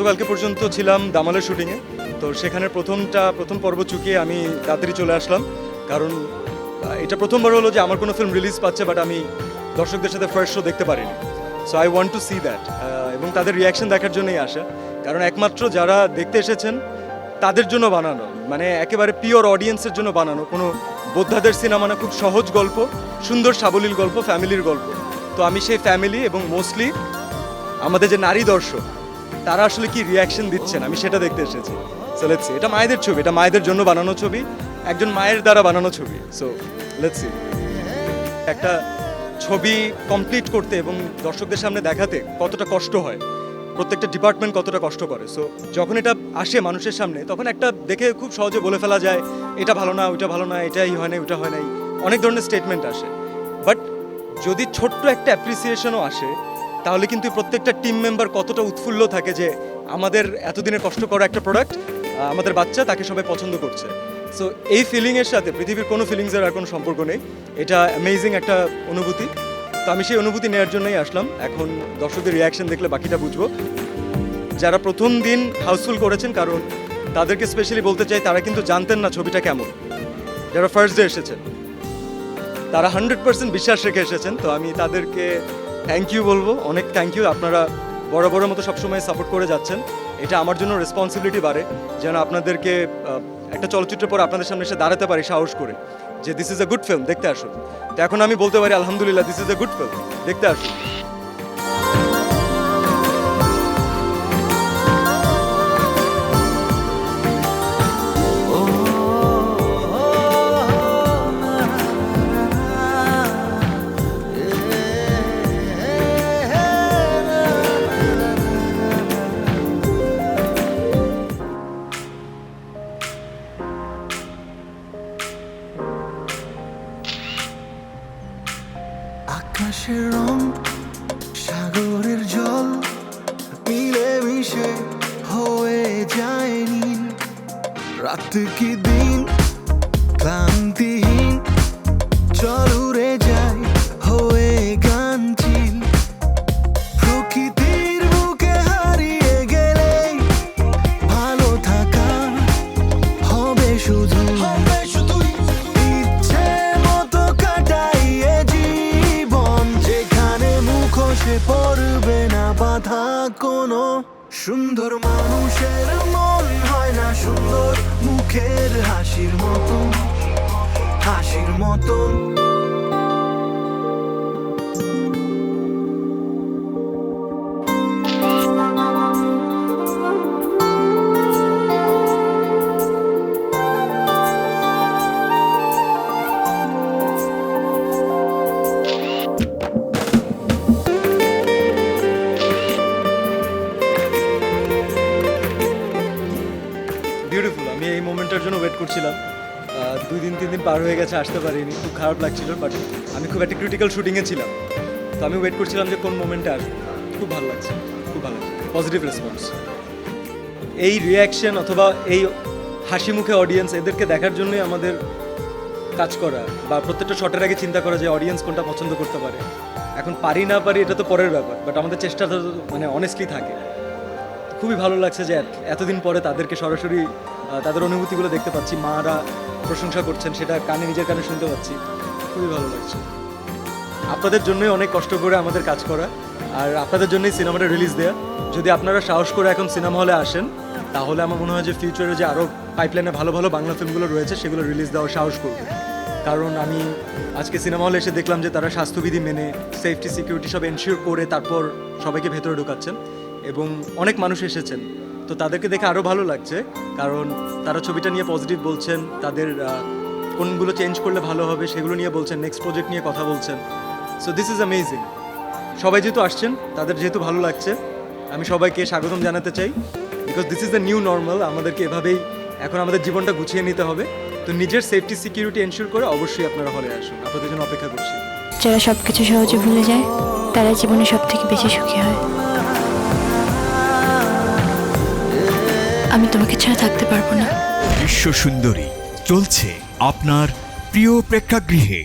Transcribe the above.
গতকালকে পর্যন্ত ছিলাম দামালের শুটিংয়ে। তো সেখানে প্রথমটা, প্রথম পর্ব চুকিয়ে আমি তাড়াতাড়ি চলে আসলাম। কারণ এটা প্রথমবার হলো যে আমার কোনো ফিল্ম রিলিজ পাচ্ছে বাট আমি দর্শকদের সাথে ফার্স্ট শো দেখতে পারিনি। So I want to see that এবং তাদের রিয়াকশন দেখার জন্যই আসা। কারণ একমাত্র যারা দেখতে এসেছেন, তাদের জন্য বানানো। মানে একেবারে পিওর অডিয়েন্সের জন্য বানানো। কোনো বোদ্ধাদের সিনেমা না, খুব সহজ গল্প, সুন্দর সাবলীল গল্প ফ্যামিলির গল্প। তো আমি সেই ফ্যামিলি এবং মোস্টলি আমাদের যে নারী দর্শক তারা আসলে কি রিয়াকশন দিচ্ছেন? আমি সেটা দেখতে এসেছি। সো লেটস এটা মায়েদের ছবি। এটা মায়েদের জন্য বানানো ছবি। একজন মায়ের দ্বারা বানানো ছবি। সো লেটস একটা ছবি কমপ্লিট করতে এবং দর্শকদের সামনে দেখাতে কতটা কষ্ট হয়। প্রত্যেকটা ডিপার্টমেন্ট কতটা কষ্ট করে। সো যখন এটা আসে মানুষের সামনে, তখন একটা দেখে খুব সহজে বলে ফেলা যায়, এটা ভালো না, ওইটা ভালো না, এটাই হয় না, ওইটা হয় নাই অনেক ধরনের স্টেটমেন্ট আসে। বাট যদি ছোট্ট একটা অ্যাপ্রিসিয়েশনও আসে তাহলে কিন্তু প্রত্যেকটা টিম মেম্বার কতটা উৎফুল্ল থাকে যে আমাদের এতদিনের কষ্ট করা একটা প্রোডাক্ট আমাদের বাচ্চা তাকে সবাই পছন্দ করছে। সো এই ফিলিংয়ের সাথে পৃথিবীর কোনো ফিলিংসের আর কোনো সম্পর্ক নেই। এটা অ্যামেজিং একটা অনুভূতি। তো আমি সেই অনুভূতি নেওয়ার জন্যই আসলাম। এখন দর্শকদের রিয়াকশন দেখলে বাকিটা বুঝব। যারা প্রথম দিন হাউসফুল করেছেন, কারণ তাদেরকে স্পেশালি বলতে চাই, তারা কিন্তু জানতেন না ছবিটা কেমন। যারা ফার্স্ট ডে এসেছেন, তারা হান্ড্রেড পার্সেন্ট বিশ্বাস রেখে এসেছেন। তো আমি তাদেরকে থ্যাংক ইউ বলব। অনেক থ্যাংক ইউ আপনারা বড় বড় মতো সবসময় সাপোর্ট করে যাচ্ছেন। এটা আমার জন্য রেসপন্সিবিলিটি বাড়ে, যেন আপনাদেরকে একটা চলচ্চিত্রের পর আপনাদের সামনে এসে দাঁড়াতে পারি সাহস করে, যে this is a good film দেখতে আসুন। তো এখন আমি বলতে পারি, আলহামদুলিল্লাহ this is a good film দেখতে আসুন। আকাশের রং, সাগরের জল মিলে মিশে হয়ে যায় নীল। রাত কি দিন, ক্লান্তিহীন চলুরে যায়। বাধা কোনো সুন্দর মানুষের মন হয় না সুন্দর মুখের হাসির মতন হাসির মতন ওয়েট করছিলাম। দুই দিন, তিন দিন পার হয়ে গেছে, আসতে পারিনি। খুব খারাপ লাগছিল বাট আমি খুব একটা ক্রিটিক্যাল শুটিংয়ে ছিলাম। তো আমি ওয়েট করছিলাম যে কোন মোমেন্টে আসবে। খুব ভালো লাগছে, খুব ভালো লাগছে। পজিটিভ রেসপন্স এই রিয়াকশন অথবা এই হাসি মুখে অডিয়েন্স এদেরকে দেখার জন্যই আমাদের কাজ করা, বা প্রত্যেকটা শটের আগে চিন্তা করা যে অডিয়েন্স কোনটা পছন্দ করতে পারে। এখন পারি না পারি, এটা তো পরের ব্যাপার বাট আমাদের চেষ্টা মানে অনেস্টলি থাকে। খুবই ভালো লাগছে যে এতদিন পরে তাদেরকে সরাসরি তাদের অনুভূতিগুলো দেখতে পাচ্ছি, মারা প্রশংসা করছেন, সেটা কানে, নিজের কানে শুনতে পাচ্ছি। খুবই ভালো লাগছে। আপনাদের জন্যই অনেক কষ্ট করে আমাদের কাজ করা, আর আপনাদের জন্যই সিনেমাটা রিলিজ দেয়া। যদি আপনারা সাহস করে এখন সিনেমা হলে আসেন, তাহলে আমার মনে হয় যে ফিউচারে যে আরও পাইপলাইনে ভালো ভালো বাংলা ফিল্মগুলো রয়েছে, সেগুলো রিলিজ দেওয়ার সাহস করবে। কারণ আমি আজকে সিনেমা হলে এসে দেখলাম যে তারা স্বাস্থ্যবিধি মেনে সেফটি সিকিউরিটি সব এনশিওর করে তারপর সবাইকে ভেতরে ঢোকাচ্ছেন। এবং অনেক মানুষ এসেছেন। তো তাদেরকে দেখে আরও ভালো লাগছে, কারণ তারা ছবিটা নিয়ে পজিটিভ বলছেন, তাদের কোনগুলো চেঞ্জ করলে ভালো হবে সেগুলো নিয়ে বলছেন নেক্সট প্রজেক্ট নিয়ে কথা বলছেন। সো দিস ইজ অ্যামেজিং সবাই যেহেতু আসছেন, তাদের যেহেতু ভালো লাগছে, আমি সবাইকে স্বাগতম জানাতে চাই because this is the new normal আমাদেরকে এভাবেই এখন আমাদের জীবনটা গুছিয়ে নিতে হবে। তো নিজের সেফটি সিকিউরিটি এনশিওর করে অবশ্যই আপনারা হলে আসুন। আপনাদের জন্য অপেক্ষা করছি। যারা সব কিছু সহজে ভুলে যায়, তারা জীবনে সব থেকে বেশি সুখী হয়। আমি তোমাকে ছাড়া থাকতে পারব না। বিশ্ব সুন্দরী চলছে আপনার প্রিয় প্রেক্ষাগৃহে।